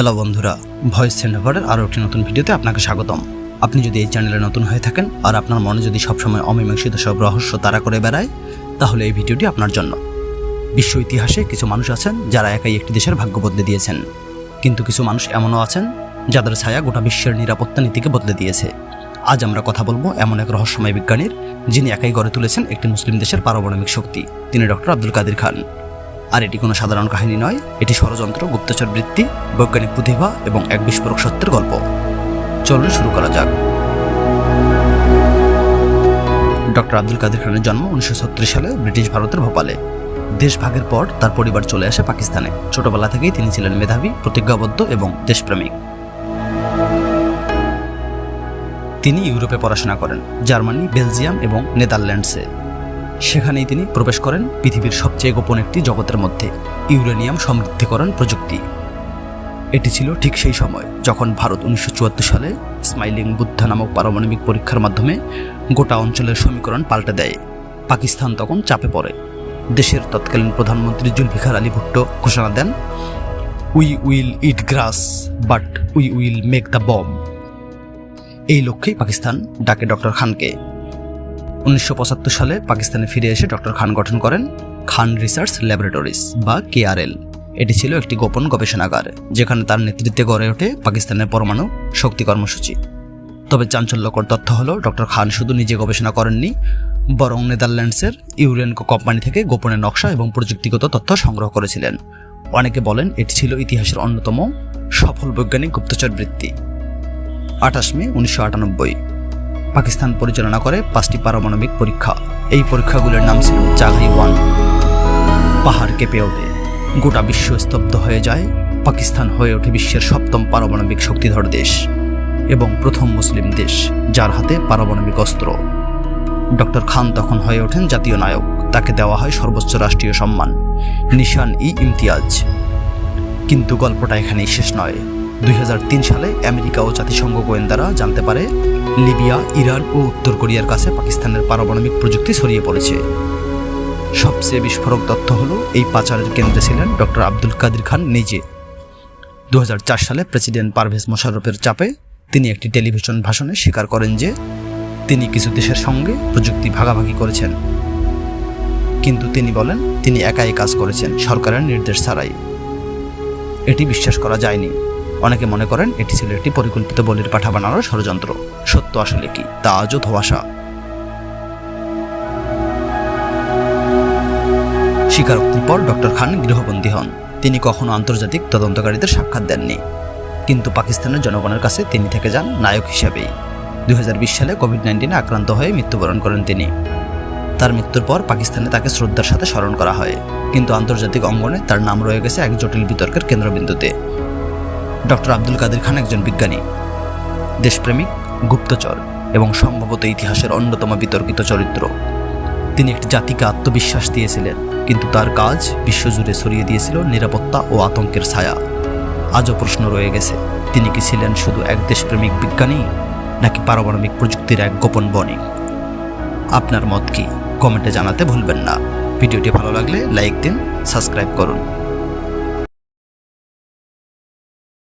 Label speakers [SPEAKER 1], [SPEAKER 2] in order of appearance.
[SPEAKER 1] Hello বন্ধুরা, voice সেন্টারের আরও একটি নতুন ভিডিওতে আপনাকে স্বাগতম। আপনি যদি এই চ্যানেলে নতুন হয়ে থাকেন আর আপনার মনে যদি সবসময় অমীমাংসিত সব রহস্য তারা করে বেড়ায়, তাহলে এই ভিডিওটি আপনার জন্য। বিশ্ব ইতিহাসে কিছু মানুষ আছেন যারা একাই একটি দেশের ভাগ্য বদলে দিয়েছেন। কিন্তু কিছু মানুষ এমনও আছেন যাদের ছায়া গোটা বিশ্বের নিরাপত্তা নীতিকে বদলে দিয়েছে। আজ আমরা কথা বলব এমন এক রহস্যময় বিজ্ঞানীর, যিনি একাই গড়ে তুলেছেন একটি মুসলিম দেশের পারমাণবিক শক্তি। তিনি ডক্টর আব্দুল কাদির খান। আর এটি কোনো সাধারণ কাহিনী নয়, এটি ষড়যন্ত্র, গুপ্তচর বৃত্তি, বৈজ্ঞানিক প্রতিভা এবং এক বিস্ফোরক সত্যের গল্প। চলুন শুরু করা যাক। ডক্টর আব্দুল কাদের খানের জন্ম উনিশশো সালে ব্রিটিশ ভারতের ভোপালে। দেশভাগের পর তার পরিবার চলে আসে পাকিস্তানে। ছোটবেলা থেকেই তিনি ছিলেন মেধাবী, প্রতিজ্ঞাবদ্ধ এবং দেশপ্রেমিক। তিনি ইউরোপে পড়াশোনা করেন, জার্মানি, বেলজিয়াম এবং নেদারল্যান্ডসে। সেখানেই তিনি প্রবেশ করেন পৃথিবীর সবচেয়ে গোপন একটি জগতের মধ্যে, ইউরেনিয়াম সমৃদ্ধিকরণ প্রযুক্তি। এটি ছিল ঠিক সেই সময় যখন ভারত উনিশশো চুয়াত্তর সালে স্মাইলিং বুদ্ধা নামক পারমাণবিক পরীক্ষার মাধ্যমে গোটা অঞ্চলের সমীকরণ পাল্টে দেয়। পাকিস্তান তখন চাপে পড়ে। দেশের তৎকালীন প্রধানমন্ত্রী জুলফিকার আলী ভুট্টো ঘোষণা দেন we will eat grass but we will make the bomb এই লক্ষ্যেই পাকিস্তান ডাকে ডক্টর খানকে। উনিশশো পঁচাত্তর সালে পাকিস্তানে ফিরে এসে ডক্টর খান গঠন করেন খান রিসার্চ ল্যাবরেটরিজ বা কেআরএল। এটি ছিল একটি গোপন গবেষণাগার, যেখানে তার নেতৃত্বে গড়ে ওঠে পাকিস্তানের পরমাণু শক্তি কর্মসূচি। তবে চাঞ্চল্যকর তথ্য হলো, ডক্টর খান শুধু নিজে গবেষণা করেননি, বরং নেদারল্যান্ডসের ইউরেনকো কোম্পানি থেকে গোপনে নকশা এবং প্রযুক্তিগত তথ্য সংগ্রহ করেছিলেন। অনেকে বলেন এটি ছিল ইতিহাসের অন্যতম সফল বৈজ্ঞানিক গুপ্তচর বৃত্তি। আঠাশ মে উনিশশো আটানব্বই। পাকিস্তান পরিচালনা করে পাঁচটি পারমাণবিক পরীক্ষা। এই পরীক্ষাগুলোর নাম ছিল চাগাই ওয়ান। পাহাড় কেঁপে ওঠে। গোটা বিশ্ব স্তব্ধ হয়ে যায়। পাকিস্তান হয়ে ওঠে বিশ্বের সপ্তম পারমাণবিক শক্তিধর দেশ এবং প্রথম মুসলিম দেশ, যার হাতে পারমাণবিক অস্ত্র। ডক্টর খান তখন হয়ে ওঠেন জাতীয় নায়ক। তাকে দেওয়া হয় সর্বোচ্চ রাষ্ট্রীয় সম্মান। নিশান ই ইমতিয়াজ কিন্তু গল্পটা এখানেই শেষ নয়। দুই হাজার তিন সালে আমেরিকা ও জাতিসংঘ গোয়েন্দারা জানতে পারে, লিবিয়া, ইরান ও উত্তর কোরিয়ার কাছে পাকিস্তানের পারমাণবিক প্রযুক্তি ছড়িয়ে পড়েছে। সবচেয়ে বিস্ফোরক তথ্য হলো, এই পাচারের কেন্দ্রে ছিলেন ডক্টর আব্দুল কাদির খান নিজে। দুই হাজার চার সালে প্রেসিডেন্ট পারভেজ মোশাররফের চাপে তিনি একটি টেলিভিশন ভাষণে স্বীকার করেন যে, তিনি কিছু দেশের সঙ্গে প্রযুক্তি ভাগাভাগি করেছেন। কিন্তু তিনি বলেন, তিনি একাই কাজ করেছেন, সরকারের নির্দেশ ছাড়াই। এটি বিশ্বাস করা যায়নি। অনেকে মনে করেন এটি ছিল একটি পরিকল্পিত বলির পাঠা বানানোর ষড়যন্ত্র। সত্য আসলে কি? তা আজও ধোয়াশা। স্বীকারোক্তির পর ডক্টর খান গৃহবন্দী হন। তিনি কখনো আন্তর্জাতিক তদন্তকারীদের সাক্ষাৎ দেননি। কিন্তু পাকিস্তানের জনগণের কাছে তিনি থেকে যান নায়ক হিসেবেই। দুই সালে কোভিড নাইন্টিনে আক্রান্ত হয়ে মৃত্যুবরণ করেন তিনি। তার মৃত্যুর পর পাকিস্তানে তাকে শ্রদ্ধার সাথে স্মরণ করা হয়। কিন্তু আন্তর্জাতিক অঙ্গনে তার নাম রয়ে গেছে এক জটিল বিতর্কের কেন্দ্রবিন্দুতে। ডক্টর আব্দুল কাদের খান একজন বিজ্ঞানী। দেশপ্রেমিক গুপ্তচর এবং সম্ভবত ইতিহাসের অন্যতম বিতর্কিত চরিত্র। তিনি একটি জাতিকে আত্মবিশ্বাস দিয়েছিলেন, কিন্তু তার কাজ বিশ্বজুড়ে ছড়িয়ে দিয়েছিল নিরাপত্তা ও আতঙ্কের ছায়া। আজও প্রশ্ন রয়ে গেছে, তিনি কি ছিলেন শুধু এক দেশপ্রেমিক বিজ্ঞানী, নাকি পারমাণবিক প্রযুক্তির এক গোপন বণিক? আপনার মত কি? কমেন্টে জানাতে ভুলবেন না। ভিডিওটি ভালো লাগলে লাইক দিন, সাবস্ক্রাইব করুন।